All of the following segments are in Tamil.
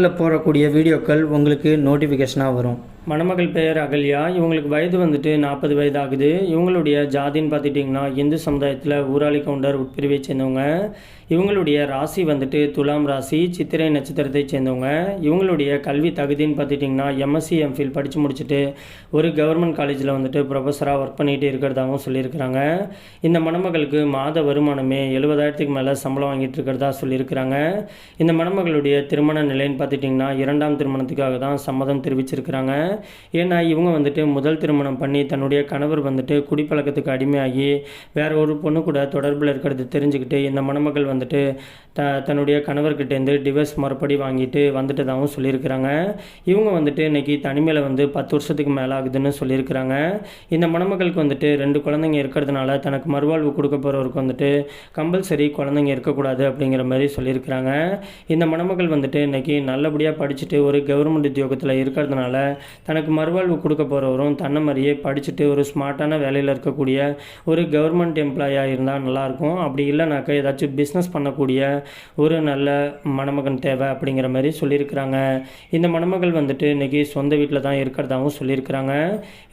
சேனலில் போடக்கூடிய வீடியோக்கள் உங்களுக்கு நோட்டிஃபிகேஷனாக வரும். மணமகள் பெயர் அகல்யா. இவங்களுக்கு வயது வந்துட்டு நாற்பது வயது ஆகுது இவங்களுடைய ஜாதின்னு பார்த்துட்டிங்கன்னா இந்து சமுதாயத்தில் ஊராளி கவுண்டர் உட்பிரிவை சேர்ந்தவங்க. இவங்களுடைய ராசி வந்துட்டு துலாம் ராசி சித்திரை நட்சத்திரத்தை சேர்ந்தவங்க. இவங்களுடைய கல்வி தகுதின்னு பார்த்துட்டிங்கன்னா எம்எஸ்சி எம்ஃபில் படித்து முடிச்சுட்டு ஒரு கவர்மெண்ட் காலேஜில் வந்துட்டு ப்ரொஃபஸராக ஒர்க் பண்ணிகிட்டு இருக்கிறதாகவும் சொல்லியிருக்கிறாங்க. இந்த மணமகளுக்கு மாத வருமானமே எழுபதாயிரத்துக்கு மேலே சம்பளம் வாங்கிட்டு இருக்கிறதா சொல்லியிருக்கிறாங்க. இந்த மணமகளுடைய திருமண நிலைன்னு பார்த்துட்டிங்கன்னா இரண்டாம் திருமணத்துக்காக தான் சம்மதம் தெரிவிச்சிருக்கிறாங்க. ஏன்னா இவங்க வந்துட்டு முதல் திருமணம் பண்ணி தன்னுடைய கணவர் வந்துட்டு குடிப்பழக்கத்துக்கு அடிமையாகி வேற ஒரு பொண்ணு கூட தொடர்பில் இருக்கிறது தெரிஞ்சுக்கிட்டு இந்த மணமகள் வந்துட்டு த தன்னுடைய கணவர்கிட்டேருந்து டிவர்ஸ் மறுபடி வாங்கிட்டு வந்துட்டதாகவும் சொல்லியிருக்கிறாங்க. இவங்க வந்துட்டு இன்னைக்கு தனிமையில் வந்து பத்து வருஷத்துக்கு மேலே ஆகுதுன்னு சொல்லியிருக்கிறாங்க. இந்த மணமகளுக்கு வந்துட்டு ரெண்டு குழந்தைங்க இருக்கிறதுனால தனக்கு மறுவாழ்வு கொடுக்க போகிறவருக்கு வந்துட்டு கம்பல்சரி குழந்தைங்க இருக்கக்கூடாது அப்படிங்கிற மாதிரி சொல்லியிருக்கிறாங்க. இந்த மணமகள் வந்துட்டு இன்றைக்கி நல்லபடியாக படிச்சுட்டு ஒரு கவர்மெண்ட் உத்தியோகத்தில் இருக்கிறதுனால தனக்கு மறுவாழ்வு கொடுக்க போகிறவரும் தன்னை மாதிரியே படிச்சுட்டு ஒரு ஸ்மார்ட்டான வேலையில் இருக்கக்கூடிய ஒரு கவர்மெண்ட் எம்ப்ளாயாக இருந்தால் நல்லாயிருக்கும் அப்படி இல்லைனாக்கா ஏதாச்சும் பிஸ்னஸ் பண்ணக்கூடிய ஒரு நல்ல மணமகன் தேவை அப்படிங்கிற மாதிரி சொல்லியிருக்கிறாங்க. இந்த மணமகள் வந்துட்டு இன்றைக்கி சொந்த வீட்டில் தான் இருக்கிறதாகவும் சொல்லியிருக்கிறாங்க.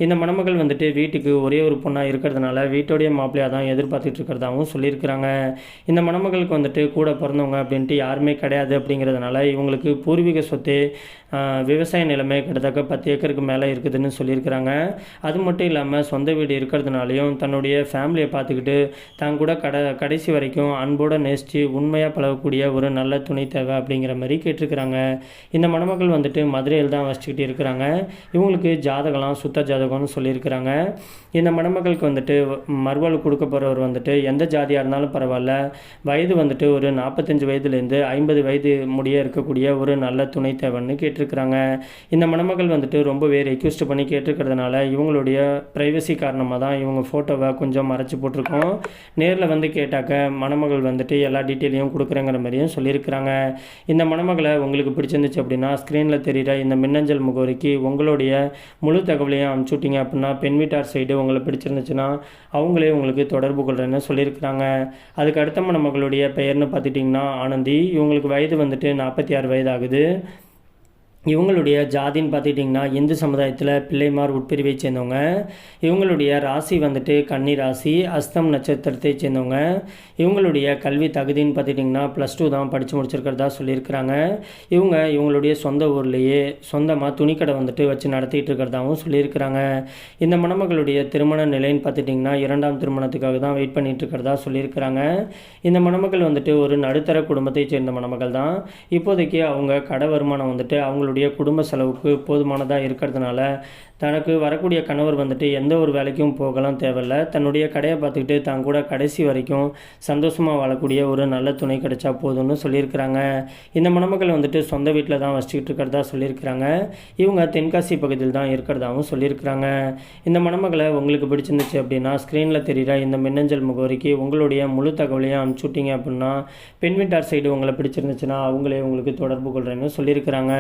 இந்த மணமகள் வந்துட்டு வீட்டுக்கு ஒரே ஒரு பொண்ணாக இருக்கிறதுனால வீட்டோடைய மாப்பிள்ளையாக தான் எதிர்பார்த்துட்டு இருக்கிறதாகவும் சொல்லியிருக்கிறாங்க. இந்த மணமகளுக்கு வந்துட்டு கூட பிறந்தவங்க அப்படின்ட்டு யாருமே கிடையாது அப்படிங்கிறதுனால இவங்களுக்கு பூர்வீக சொத்து விவசாய நிலைமை கிட்டத்தக்க பத்து ஏக்கருக்கு மேலே இருக்குதுன்னு சொல்லியிருக்கிறாங்க. அது மட்டும் இல்லாமல் சொந்த வீடு இருக்கிறதுனாலையும் தன்னுடைய ஃபேமிலியை பார்த்துக்கிட்டு தான் கூட கட கடைசி வரைக்கும் அன்போடு நேசித்து உண்மையாக பழகக்கூடிய ஒரு நல்ல துணை தேவை அப்படிங்கிற மாதிரி கேட்டிருக்கிறாங்க. இந்த மணமகள் வந்துட்டு மதுரையில் தான் வசிச்சுக்கிட்டு இருக்கிறாங்க. இவங்களுக்கு ஜாதகம்லாம் சுத்த ஜாதகம்னு சொல்லியிருக்கிறாங்க. இந்த மணமகளுக்கு வந்துட்டு மறுவாழ்வு கொடுக்க போகிறவர் வந்துட்டு எந்த ஜாதியாக இருந்தாலும் பரவாயில்ல. வயது வந்துட்டு ஒரு நாற்பத்தஞ்சு வயதுலேருந்து ஐம்பது வயது முடிய இருக்கக்கூடிய ஒரு நல்ல துணை தேவைன்னு கேட்டிருக்கிறாங்க. இந்த மணமகள் வந்துட்டு ரொம்பவே ரெக்வஸ்ட் பண்ணி கேட்டிருக்கிறதுனால இவங்களுடைய ப்ரைவசி காரணமாக தான் இவங்க ஃபோட்டோவை கொஞ்சம் மறைச்சி போட்டிருக்கோம். நேரில் வந்து கேட்டாக்க மணமகள் வந்துட்டு எல்லா டீட்டெயிலையும் கொடுக்குறேங்கிற மாதிரியும் சொல்லியிருக்கிறாங்க. இந்த மணமகளை உங்களுக்கு பிடிச்சிருந்துச்சு அப்படின்னா ஸ்க்ரீனில் தெரிகிற இந்த மின்னஞ்சல் முகவரிக்கு உங்களுடைய முழு தகவலையும் அனுப்பிச்சு விட்டீங்க அப்படின்னா பெண் வீட்டார் சைடு உங்களை பிடிச்சிருந்துச்சுன்னா அவங்களே உங்களுக்கு தொடர்பு கொள்கிறேன்னு சொல்லியிருக்கிறாங்க. அதுக்கு அடுத்த மணமகளுடைய பெயர்னு பார்த்துட்டிங்கன்னா ஆனந்தி. இவங்களுக்கு வயது வந்துட்டு நாற்பத்தி ஆறு வயது ஆகுது இவங்களுடைய ஜாதின்னு பார்த்துட்டிங்கன்னா இந்து சமுதாயத்தில் பிள்ளைமார் உட்பிரிவை சேர்ந்தவங்க. இவங்களுடைய ராசி வந்துட்டு கன்னி ராசி அஸ்தம் நட்சத்திரத்தை சேர்ந்தவங்க. இவங்களுடைய கல்வி தகுதின்னு பார்த்துட்டிங்கன்னா ப்ளஸ் டூ தான் படித்து முடிச்சிருக்கிறதா சொல்லியிருக்கிறாங்க. இவங்க இவங்களுடைய சொந்த ஊர்லேயே சொந்தமாக துணிக்கடை வந்துட்டு வச்சு நடத்திட்டு இருக்கிறதாகவும் சொல்லியிருக்கிறாங்க. இந்த மணமகளுடைய திருமண நிலைன்னு பார்த்துட்டிங்கன்னா இரண்டாம் திருமணத்துக்காக தான் வெயிட் பண்ணிட்டு இருக்கிறதா சொல்லியிருக்கிறாங்க. இந்த மணமகள் வந்துட்டு ஒரு நடுத்தர குடும்பத்தை சேர்ந்த மணமகள் தான். இப்போதைக்கு அவங்க கடை வருமானம் வந்துட்டு அவங்களுடைய குடும்ப செலவுக்கு போதுமானதாக இருக்கிறதுனால தனக்கு வரக்கூடிய கணவர் வந்துட்டு எந்த ஒரு வேலைக்கும் போகலாம் தேவையில்ல. தன்னுடைய கடையை பார்த்துக்கிட்டு தான் கூட கடைசி வரைக்கும் சந்தோஷமாக வாழக்கூடிய ஒரு நல்ல துணை கிடைச்சா போதும்னு சொல்லியிருக்கிறாங்க. இந்த மணமக்கள் வந்துட்டு சொந்த வீட்டில் தான் வச்சுக்கிட்டு இருக்கிறதா சொல்லியிருக்கிறாங்க. இவங்க தென்காசி பகுதியில் தான் இருக்கிறதாகவும் சொல்லியிருக்கிறாங்க. இந்த மணமகளை உங்களுக்கு பிடிச்சிருந்துச்சு அப்படின்னா ஸ்க்ரீனில் தெரிகிற இந்த மின்னஞ்சல் முகவரிக்கு உங்களுடைய முழு தகவலையும் அனுப்பிச்சுட்டிங்க அப்படின்னா பெண் வீட்டார் சைடு உங்களை பிடிச்சிருந்துச்சுன்னா அவங்களே உங்களுக்கு தொடர்பு கொள்கிறேன்னு சொல்லியிருக்கிறாங்க.